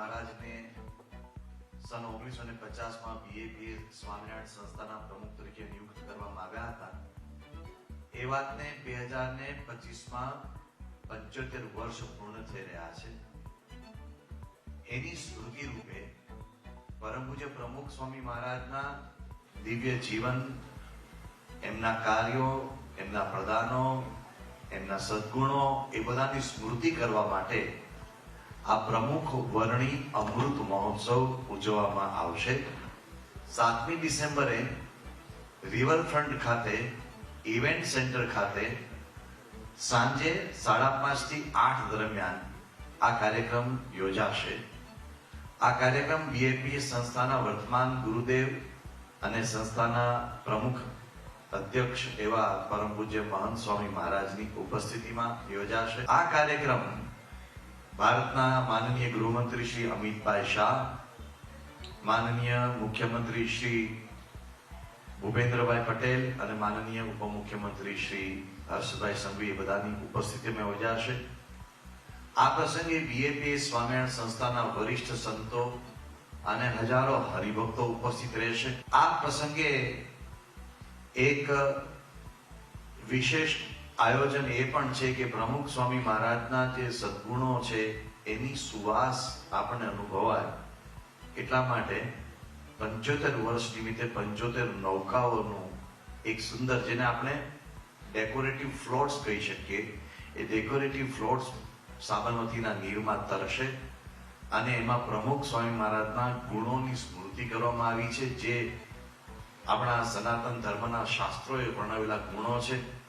મહારાજને સન ઓગણીસો ને પચાસમાં બીએપીએ સ્વામિનારાયણ સંસ્થાના પ્રમુખ તરીકે નિયુક્ત કરવામાં આવ્યા હતા. એ વાતને બે હજાર ને પચીસમાં પંચોતેર વર્ષ પૂર્ણ થઈ રહ્યા છે. એની સ્મૃતિ રૂપે પરમ પૂજ્ય પ્રમુખ સ્વામી મહારાજના દિવ્ય જીવન, એમના કાર્યો, એમના પ્રદાનો, એમના સદગુણો એ બધાની સ્મૃતિ કરવા માટે આ પ્રમુખ વર્ણી અમૃત મહોત્સવ ઉજવવામાં આવશે. સાતમી ડિસેમ્બરે રિવરફ્રન્ટ ખાતે, ઇવેન્ટ સેન્ટર ખાતે, સાંજે સાડા પાંચથી આઠ દરમિયાન આ કાર્યક્રમ યોજાશે. આ કાર્યક્રમ બીએપી સંસ્થાના વર્તમાન ગુરુદેવ અને સંસ્થાના પ્રમુખ અધ્યક્ષ એવા પરમ પૂજ્ય મહંત સ્વામી મહારાજની ઉપસ્થિતિમાં યોજાશે. આ કાર્યક્રમ ભારતના માનનીય ગૃહમંત્રી શ્રી અમિતભાઈ શાહ, માનનીય મુખ્યમંત્રી શ્રી ભૂપેન્દ્રભાઈ પટેલ અને માનનીય ઉપમુખ્યમંત્રી શ્રી હર્ષભાઈ સંઘવી બધાની ઉપસ્થિતિમાં યોજાશે આ પ્રસંગે બીએપી સ્વામિનારાયણ સંસ્થાના વરિષ્ઠ સંતો અને હજારો હરિભક્તો ઉપસ્થિત રહેશે આ પ્રસંગે એક વિશેષ આયોજન એ પણ છે કે પ્રમુખ સ્વામી મહારાજના જે સદગુણો છે, એની સુવાસ આપણને અનુભવાય. એટલા માટે પંચોતેર વર્ષ નિમિત્તે પંચોતેર નૌકાઓનું એક સુંદર, જેને આપણે ડેકોરેટિવ ફ્લોટ્સ કહી શકીએ. એ ડેકોરેટિવ ફ્લોટ્સ સાબરમતીના નીરમાં તરશે અને એમાં પ્રમુખ સ્વામી મહારાજના ગુણોની સ્મૃતિ કરવામાં આવી છે. જે આપણા સનાતન ધર્મના શાસ્ત્રોએ વર્ણવેલા ગુણો છે.